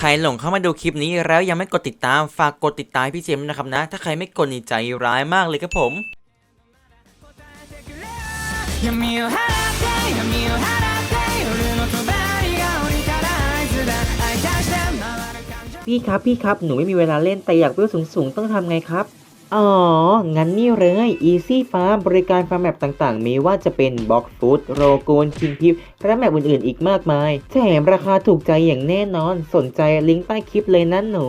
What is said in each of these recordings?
ใครหลงเข้ามาดูคลิปนี้แล้วยังไม่กดติดตามฝากกดติดตามให้พี่เจมส์นะครับนะ ถ้าใครไม่กดนี่ใจร้ายมากเลยครับผม 闇を払って闇を払って夜の帳が降りたら合図だ愛出して回る感情 พี่ครับพี่ครับ หนูไม่มีเวลาเล่นแต่อยากเวลสูงๆ ต้องทำไงครับ อ๋อ งั้นนี่เลย Easy Farm บริการฟาร์มแมปต่างๆ มีว่าจะเป็น Box Food โรโกนคิงพิปและแมปอื่นๆ อีกมากมาย แถมราคาถูกใจอย่างแน่นอน สนใจลิงก์ใต้คลิปเลยนะหนู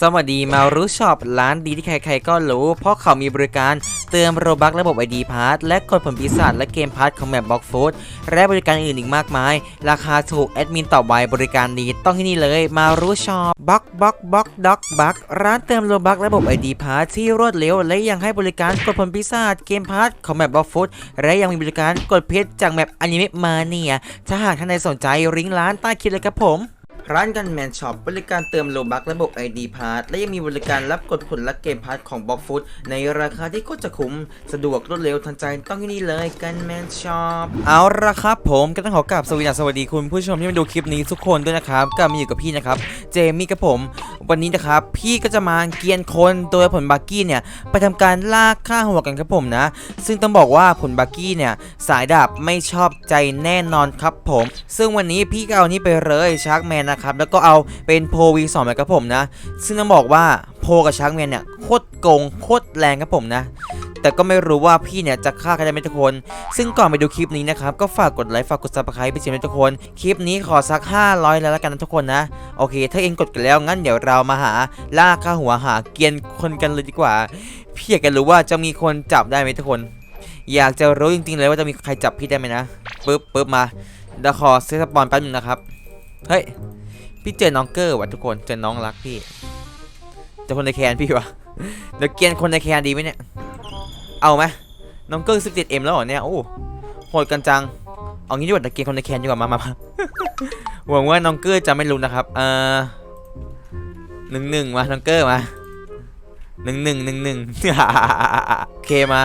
สวัสดีมารู้ช็อปร้านดีที่ใครๆก็รู้ เพราะเขามีบริการเติมโรบักระบบ ID p a s s และกดผลปีศาจและเกมพาร์ทของแมปบ็อกฟูดและบริการอื่นอีกมากมาย ราคาถูกแอดมินตอบไวบริการดีต้องที่นี่เลยมารู้ช็อปบ็อกบ็อกบ็อกด็อกบักร้านเติมโรบักระบบ ID p a s s ที่รวดเร็วและยังให้บริการกดผลปีศาเกมพาร์ทของแมปบ็อกฟูดและยังมีบริการกดเพชรจากแมปอนิเมะมาเนียถ้าหากท่านใดสนใจริงก์ร้านใต้คลิปเลยครับผม ร้านกันแมนช็อปบริการเติมโลบักระบบ ID p a s s และยังมีบริการรับกดผลและเกมพาร์ทของบ็อกฟูดในราคาที่โคตรจะคุ้ม สะดวกรวดเร็วทันใจต้องที่นี่เลยกันแมนช็อปเอาละครับผมก็ต้องขอกราบสวัสดีสวัสดีคุณผู้ชมที่มาดูคลิปนี้ทุกคนด้วยนะครับก็มาอยู่กับพี่นะครับเจมี่กับผม วันนี้นะครับพี่ก็จะมาเกียนคนโดยผลบักกี้เนี่ยไปทำการลากค่าหัวกันครับผมนะ ซึ่งต้องบอกว่าผลบักกี้เนี่ยสายดาบไม่ชอบใจแน่นอนครับผม ซึ่งวันนี้พี่ก็เอานี่ไปเลยชาร์กแมนนะครับแล้วก็เอาเป็นโพวีสองไปครับผมนะ ซึ่งต้องบอกว่าโพกับช้าร์กแมนเนี่ยโคตรโกงโคตรแรงครับผมนะแต่ก็ไม่รู้ว่าพี่เนี่ยจะฆ่ากันได้ไหมทุกคน ซึ่งก่อนไปดูคลิปนี้นะครับ ก็ฝากกดไลค์ ฝากกดซับสไครป์ไปเชียร์ให้ทุกคน คลิปนี้ขอสัก 500 แล้วละกันนะทุกคนนะ โอเค ถ้าเองกดกันแล้ว งั้นเดี๋ยวเรามาหาล่าค่าหัวหาเกียนคนกันเลยดีกว่า พี่อยากจะรู้ว่าจะมีคนจับได้ไหมทุกคน อยากจะรู้จริงๆเลยว่าจะมีใครจับพี่ได้ไหมนะปึ๊บปึ๊บมาเดี๋ยวขอเซตสปอนแป๊บนึงนะครับ เฮ้ย พี่เจอน้องเกอร์วะทุกคนเจอน้องรักพี่เจอคนในแคนพี่วะเดี๋ยวเกียนคนในแคนดีไหมเนี่ยเอาไหมน้องเกอร์ 17M แล้วเหรอเนี่ยโอ้โหดกันจังเอางี้ดีกว่าเดี๋ยวเกียนคนในแคนดีกว่ามามามาหวังว่าน้องเกอร์จะไม่รู้นะครับเออหนึ่งหนึ่งมาน้องเกอร์มาหนึ่งหนึ่งหนึ่งหนึ่งโอเคมา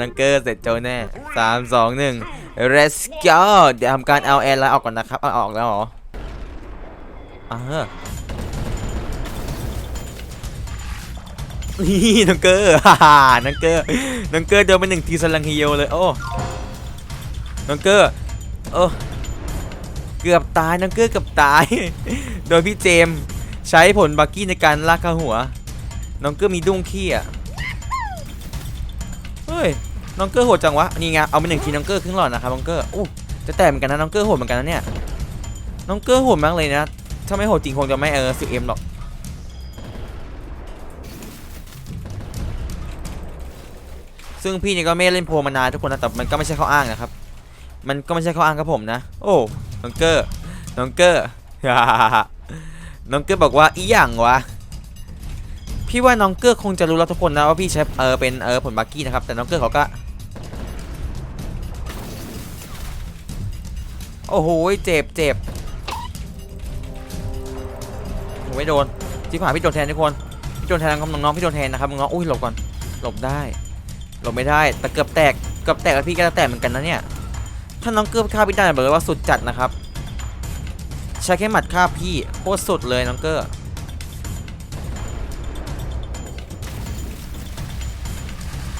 น้องเกอร์เสร็จโจแน่สามสองหนึ่ง let's go เดี๋ยวทำการเอาแอร์ไลน์ออกก่อนนะครับเอาออกแล้วเหรอ เออนี่น้องเกอร์ฮ่าฮ่าน้องเกอร์น้องเกอร์โดนไปหนึ่งทีสลังฮิโยเลย โอ้น้องเกอร์โอ้เกือบตายน้องเกอร์เกือบตาย โดยพี่เจมใช้ผลบักกี้ในการลากเข้าหัว น้องเกอร์มีดุ้งขี้อะ เฮ้ย น้องเกอร์โหดจังวะ นี่ไง เอาไปหนึ่งทีน้องเกอร์ครึ่งหลอดนะครับน้องเกอร์อู้จะแตกเหมือนกันนะน้องเกอร์โหดเหมือนกันนะเนี่ย น้องเกอร์โหดมากเลยนะ ถ้าไม่โหดจริงคงจะไม่เออสิเอ็มหรอกซึ่งพี่เนี่ยก็ไม่เล่นโพมานานทุกคนนะแต่มันก็ไม่ใช่ข้ออ้างนะครับ มันก็ไม่ใช่ข้ออ้างครับผมนะ โอ้น้องเกอร์น้องเกอร์น้องเกอร์บอกว่าอีหยังวะพี่ว่าน้องเกอร์คงจะรู้แล้วทุกคนนะว่าพี่ใช้เออเป็นเออผลบักกี้นะครับแต่น้องเกอร์เขาก็โอ้โหเจ็บเจ็บ โอ้ไม่โดนที่ผ่านพี่โดนแทนทุกคนพี่โดนแทนครับน้องๆพี่โดนแทนนะครับน้องๆอุ้ยหลบก่อนหลบได้หลบไม่ได้แต่เกือบแตกเกือบแตกแล้วพี่ก็จะแตกเหมือนกันนะเนี่ยถ้าน้องเกือบฆ่าพี่ได้บอกเลยว่าสุดจัดนะครับใช้แค่หมัดฆ่าพี่โคตรสุดเลยน้องเกอร์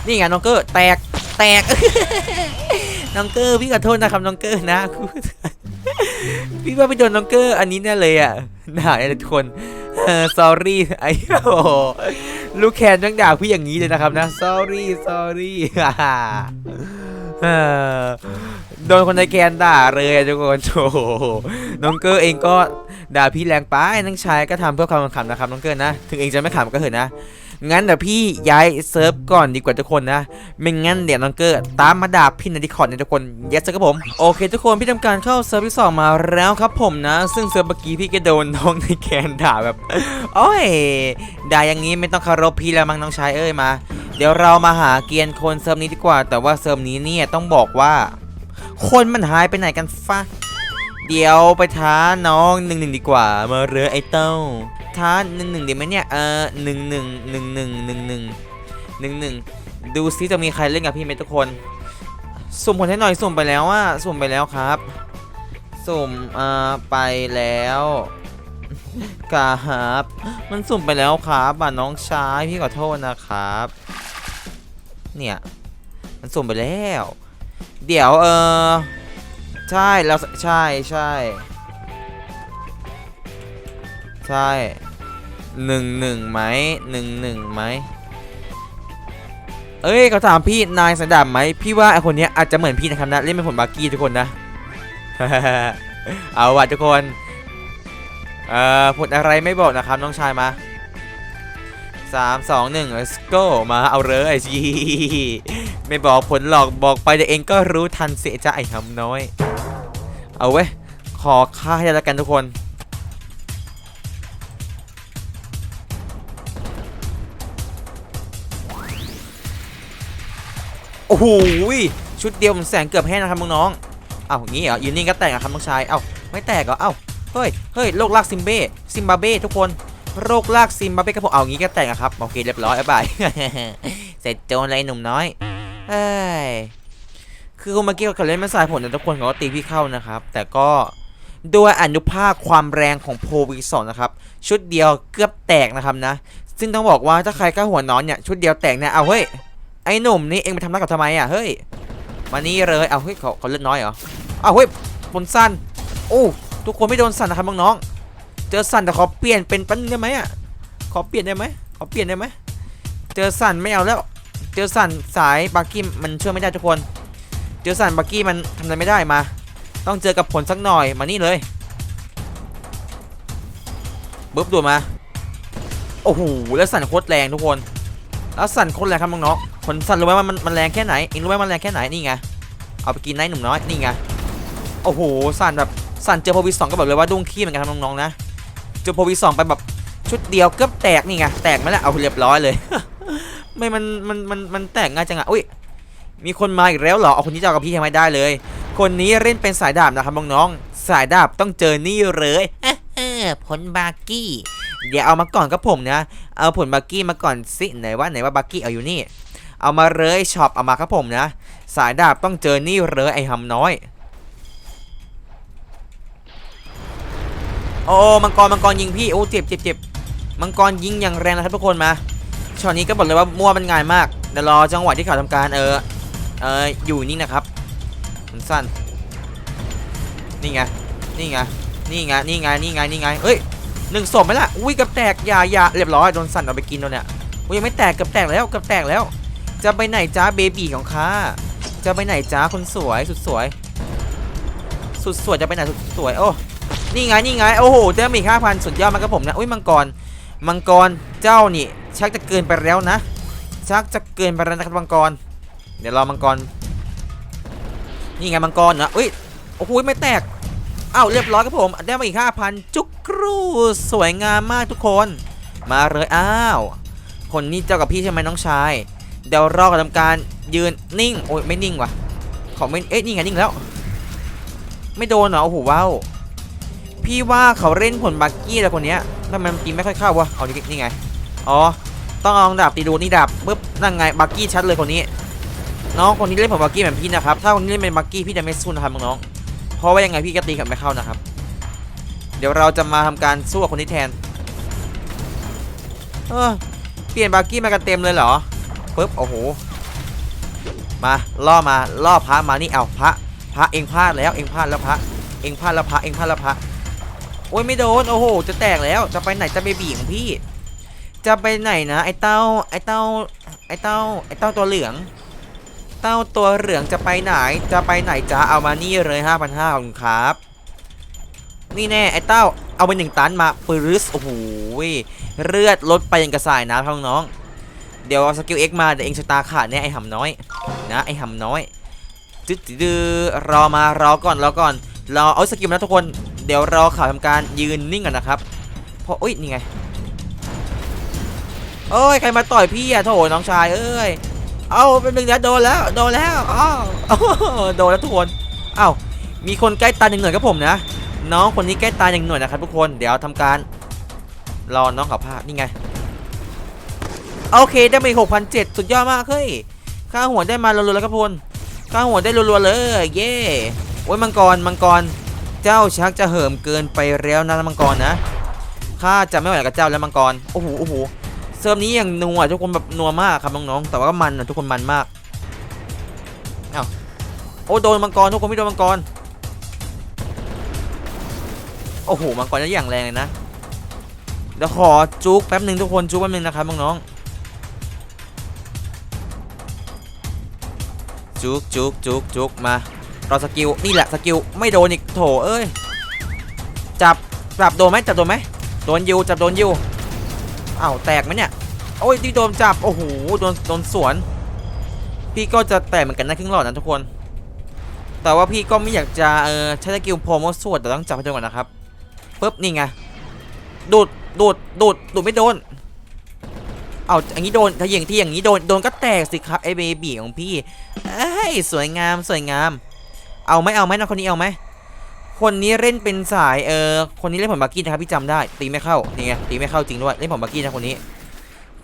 นี่ไงน้องเกอร์แตกแตกน้องเกอร์พี่ขอโทษนะครับน้องเกอร์นะ พี่ว่าไปโดนน้องเกอร์อันนี้แน่เลยอะด่าเลยทุกคนเออ sorry ไอ้โอ้โหลูกแคนต้องด่าพี่อย่างนี้เลยนะครับนะ sorry sorry โดนคนในแคนด่าเลยทุกคนโอ้น้องเกอร์เองก็ด่าพี่แรงไปน้องชายก็ทำเพื่อความขำนะครับน้องเกอร์นะ ถึงเองจะไม่ขำก็เถอะนะ งั้นเดี๋ยวพี่ย้ายเซิร์ฟก่อนดีกว่าทุกคนนะไม่งั้นเดี๋ยวน้องเกอร์ตามมาด่าพี่ในดิคอร์ดเนี่ยทุกคนเยสครับผมโอเค ทุกคนพี่ทำการเข้าเซิร์ฟที่สองมาแล้วครับผมนะ ซึ่งเซิร์ฟเมื่อกี้พี่ก็โดนน้องในแคนด่าแบบโอ้ยด่าอย่างนี้ไม่ต้องคารพพี่แล้วมั้งน้องชายเอ้ยมา เดี๋ยวเรามาหาเกียร์คนเซิร์ฟนี้ดีกว่า แต่ว่าเซิร์ฟนี้เนี่ยต้องบอกว่า คนมันหายไปไหนกันฟะ เดี๋ยวไปท้าน้องหนึ่งหนึ่งดีกว่า มาเรือไอเต้าท้าหนึ่งหนึ่งดีไหมเนี่ยเออหนึ่งหนึ่งหนึ่งหนึ่งหนึ่งหนึ่งหนึ่งหนึ่งดูซิจะมีใครเล่นกับพี่ไหมทุกคน สุ่มผลให้หน่อยสุ่มไปแล้วว่าสุ่มไปแล้วครับ สุ่มเอ่อไปแล้วครับมันสุ่มไปแล้วครับอะน้องชายพี่ขอโทษนะครับ เนี่ย มันสุ่มไปแล้ว เดี๋ยวเออ ใช่แล้วใช่ใช่ใช่หนึ่งหนึ่งไหมหนึ่งหนึ่งไหมเอ้ยเขาถามพี่นายสันดาบไหมพี่ว่าไอคนนี้อาจจะเหมือนพี่นะครับนะเล่นเป็นผลบาร์กี้ทุกคนนะ เอาว่ะทุกคนเอ่อผลอะไรไม่บอกนะครับน้องชายมาสามสองหนึ่ง let's go มาเอาเลยจีไม่บอกผลหรอกบอกไปเดี๋ยวเองก็รู้ทันเสียใจทำน้อย เอาเว้ยขอค่าให้แล้วกันทุกคนโอ้โหชุดเดียวผมแสงเกือบแห้งนะครับน้องๆเอาอย่างงี้เหรอยืนนิ่งก็แตกอะครับน้องชายเอ้าไม่แตกเหรอเอ้าเฮ้ยเฮ้ยโรคลากซิมเบ้ซิมบาเบ้ทุกคนโรคลากซิมบาเบ้ก็ผมเอางี้ก็แต่งอะครับโอเคเรียบร้อยบ๊ายบายเสร็จโจรเลยหนุ่มน้อยเอ้ย คือเมื่อกี้เขาเล่นไม่สายผลแต่ทุกคนเขาก็ตีพี่เข้านะครับ แต่ก็ด้วยอนุภาคความแรงของโพวีสองนะครับ ชุดเดียวเกือบแตกนะครับนะ ซึ่งต้องบอกว่าถ้าใครกล้าหัวนอนเนี่ยชุดเดียวแตกเนี่ยเอาเฮ้ยไอ้หนุ่มนี่เองไปทำร้ายกับทำไมอะเฮ้ยมานี่เลยเอาเฮ้ยเขาเขาเลือดน้อยเหรอเอาเฮ้ยบนสั้นโอ้ทุกคนไม่โดนสั่นนะครับน้องๆเจอสั่นแต่ขอเปลี่ยนเป็นปั้นได้ไหมอะขอเปลี่ยนได้ไหมขอเปลี่ยนได้ไหมเจอสั่นไม่เอาแล้ว เจอสั่นสายบาร์กี้มันช่วยไม่ได้ทุกคน เจอสั่นบาร์กี้มันทำอะไรไม่ได้มา ต้องเจอกับผลสักหน่อยมานี่เลยบึ๊บดูมา โอ้โหแล้วสั่นโคตรแรงทุกคน แล้วสั่นโคตรแรงครับน้องๆผลสั่นรู้ไหมว่ามันมันแรงแค่ไหนเองรู้ไหมมันแรงแค่ไหนนี่ไงเอาไปกินนายหนุ่มน้อยนี่ไงโอ้โหสั่นแบบสั่นเจอโพวิสองก็แบบเลยว่าดุ้งขี้เหมือนกันครับน้องๆนะเจอโพวิสองไปแบบชุดเดียวเกือบแตกนี่ไงแตกไหมล่ะเอาเรียบร้อยเลย ไม่มันมันมันมันแตกง่ายจังอะอุ้ย มีคนมาอีกแล้วเหรอเอาคนนี้จะเอากับพี่ทำไมได้เลย คนนี้เล่นเป็นสายดาบนะครับน้องๆสายดาบต้องเจอนี่เลยผลบาร์กี้ เดี๋ยวเอามาก่อนครับผมนะ เอาผลบาร์กี้มาก่อนสิไหนว่าไหนว่าบาร์กี้เอาอยู่นี่ เอามาเลยช็อปเอามาครับผมนะ สายดาบต้องเจอนี่เลยไอ้หำน้อย โอ้มังกรมังกรยิงพี่โอ้เจ็บเจ็บเจ็บมังกรยิงอย่างแรงนะครับทุกคนมาช็อตนี้ก็บอกเลยว่ามั่วมันง่ายมากเดี๋ยวรอจังหวะที่เขาทำการเออ เอออยู่นี่นะครับมันสั้นนี่ไงนี่ไงนี่ไงนี่ไงนี่ไงนี่ไงเอ้ยหนึ่งศพไหมล่ะอุ้ยเกับแตกอย่าอย่าเรียบร้อยโดนสั่นเอาไปกินโดนเนี่ยอุ้ยยังไม่แตกเกับแตกแล้วเกับแตกแล้ว จะไปไหนจ้าเบบีของข้าจะไปไหนจ้าคนสวยสุดสวย สุดสวยจะไปไหนสุดสวยโอ้นี่ไงนี่ไงโอ้โหเจ้ามีห้าพันสุดยอดมากครับผมนะอุ้ยมังกรมังกรเจ้านี่ชักจะเกินไปแล้วนะชักจะเกินไปแล้วนะครับมังกร เดี๋ยวรอมังกร นี่ไงมังกรนะอุ้ย โอ้โหไม่แตกอ้าวเรียบร้อยครับผม ได้มาอีกห้าพันจุกกรูสวยงามมากทุกคน มาเลยอ้าว คนนี้เจ้ากับพี่ใช่ไหมน้องชาย เดี๋ยวรอกทำการยืนนิ่ง โอ้ยไม่นิ่งว่ะ ขอไม่เอ๊ะนี่ไงนิ่งแล้ว ไม่โดนเหรอ โอ้โหว้าวพี่ว่าเขาเล่นผลบักกี้แต่คนเนี้ยทำไมมันกินไม่ค่อยเข้าวะ เอานี่นี่ไง อ๋อ ต้องเอาดาบตีดูนี่ดาบปึ๊บนั่นไงบักกี้ชัดเลยคนนี้ น้องคนนี้เล่นผลบักกี้แบบพี่นะครับ ถ้าคนนี้เล่นเป็นบักกี้พี่จะไม่สู้นะครับน้อง เพราะว่ายังไงพี่ก็ตีกับไม่เข้านะครับ เดี๋ยวเราจะมาทำการสู้กับคนนี้แทน เออเปลี่ยนบักกี้มากันเต็มเลยเหรอปึ๊บโอ้โห มาล่อมาล่อพระมานี่เอาพระพระเองพลาดแล้วเองพลาดแล้วพระเองพลาดแล้วพระเองพลาดแล้วพระโอ้ยไม่โดนโอ้โห จะแตกแล้วจะไปไหนจะเบบีของพี่ จะไปไหนนะไอ้เต้าไอ้เต้าไอ้เต้าไอ้เต้าตัวเหลือง เต้าตัวเหลืองจะไปไหน จะไปไหนจ้าเอามานี่เลย5 5 0 0คุณครับ นี่แน่ไอ้เต้าเอาไปหนึ่งตันมาปืรึสโอ้โหเลือดลดไปยังกระสายน้ำครับน้องเดี๋ยวเอาสกิลเอ็กมาเดี๋ยวเองชะตาขาดแน่ไอ้หำน้อย นะไอ้หำน้อยจึ๊ดดือรอมารอก่อนรอก่อนรอเอาสกิลนะทุกคนเดี๋ยวรอข่าวทำการยืนนิ่งก่อนนะครับเพราะอุ้ยนี่ไงเอ้ยใครมาต่อยพี่อะโถน้องชายเอ้ย เอาเป็นหนึ่งนะโดนแล้วโดนแล้วอ้าวอ้าวโดนแล้วทุกคนอ้าวมีคนใกล้ตายหนึ่งหน่วยครับผมนะ น้องคนนี้ใกล้ตายหนึ่งหน่วยนะครับทุกคนเดี๋ยวทำการรอน้องเขาพานี่ไงโอเคได้มาอีกหกพันเจ็ดสุดยอดมากเฮ้ยค่าหัวได้มารัวๆแล้วครับพลค่าหัวได้รัวๆเลยเย่โอ้ยมังกรมังกรเจ้าชักจะเหิมเกินไปแล้วนะมังกรนะข้าจะไม่ไหวกับเจ้าแล้วมังกรโอ้โหโอ้โห เซิร์ฟนี้อยังนัวทุกคนแบบนัวมากครับน้องๆแต่ว่าก็มันอะทุกคนมันมากเอ้าโอ้โดนมังกรทุกคนไม่โดนมังกรโอ้โหมังกรนี่อย่างแรงเลยนะเดี๋ยวขอจุกแป๊บหนึ่งทุกคนจุกแป๊บหนึ่งนะครับน้องๆจุกจุกจุกจุกมาเราสกิลนี่แหละสกิลไม่โดนอีกโถเอ้ยจับจับโดนไหมจับโดนไหมโดนยิวจับโดนยิว อ้าวแตกไหมเนี่ยโอ้ยที่โดนจับโอ้โหโดนโดนสวน พี่ก็จะแตกเหมือนกันนะครึ่งหลอดนะทุกคน แต่ว่าพี่ก็ไม่อยากจะเออใช้สกิลโพโมสวดแต่ต้องจับให้โดนก่อนนะครับปุ๊บนี่ไงดูดดูดดูดดูดไม่โดนเอาอย่างนี้โดนถ้าอย่างที่อย่างนี้โดนโดนก็แตกสิครับไอเบบีของพี่เอ้ยสวยงามสวยงาม เอาไหมเอาไหมนะคนนี้เอาไหม คนนี้เล่นเป็นสายเออคนนี้เล่นผลบากี้นะครับพี่จำได้ตีไม่เข้านี่ไงตีไม่เข้าจริงด้วยเล่นผลบากี้นะคนนี้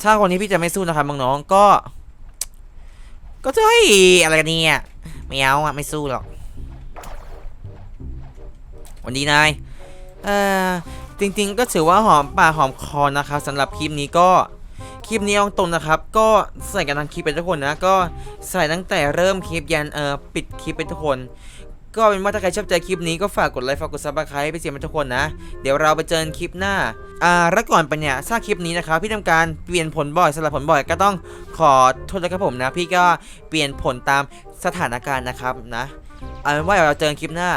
ถ้าคนนี้พี่จะไม่สู้นะครับน้องๆก็ ก็จะให้อะไรกันเนี่ยไม่เอาอะไม่สู้หรอกวันดีนายเออจริง ๆ ก็ถือว่าหอมปากหอมคอนะครับสำหรับคลิปนี้ก็คลิปนี้เอาตรงนะครับ ก็ใส่กันทั้งคลิปเป็นทุกคนนะ ก็ใส่ตั้งแต่เริ่มคลิปยันเอ่อปิดคลิปเป็นทุกคน ก็เป็นว่าถ้าใครชอบใจคลิปนี้ก็ฝากกดไลค์ฝากกดซับสไครต์ไปเสียมันทุกคนนะ เดี๋ยวเราไปเจอกันคลิปหน้า อ่าแล้วก่อนไปเนี่ยสร้างคลิปนี้นะครับพี่ทำการเปลี่ยนผลบ่อยสลับผลบ่อยก็ต้องขอโทษนะครับผมนะ พี่ก็เปลี่ยนผลตามสถานการณ์นะครับนะเอาเป็นว่าเดี๋ยวเราเจอกันคลิปหน้า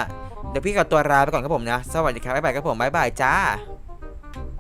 เดี๋ยวพี่กับตัวลาไปก่อนครับผมนะ สวัสดีครับบ๊ายบายครับผมบ๊ายบายจ้า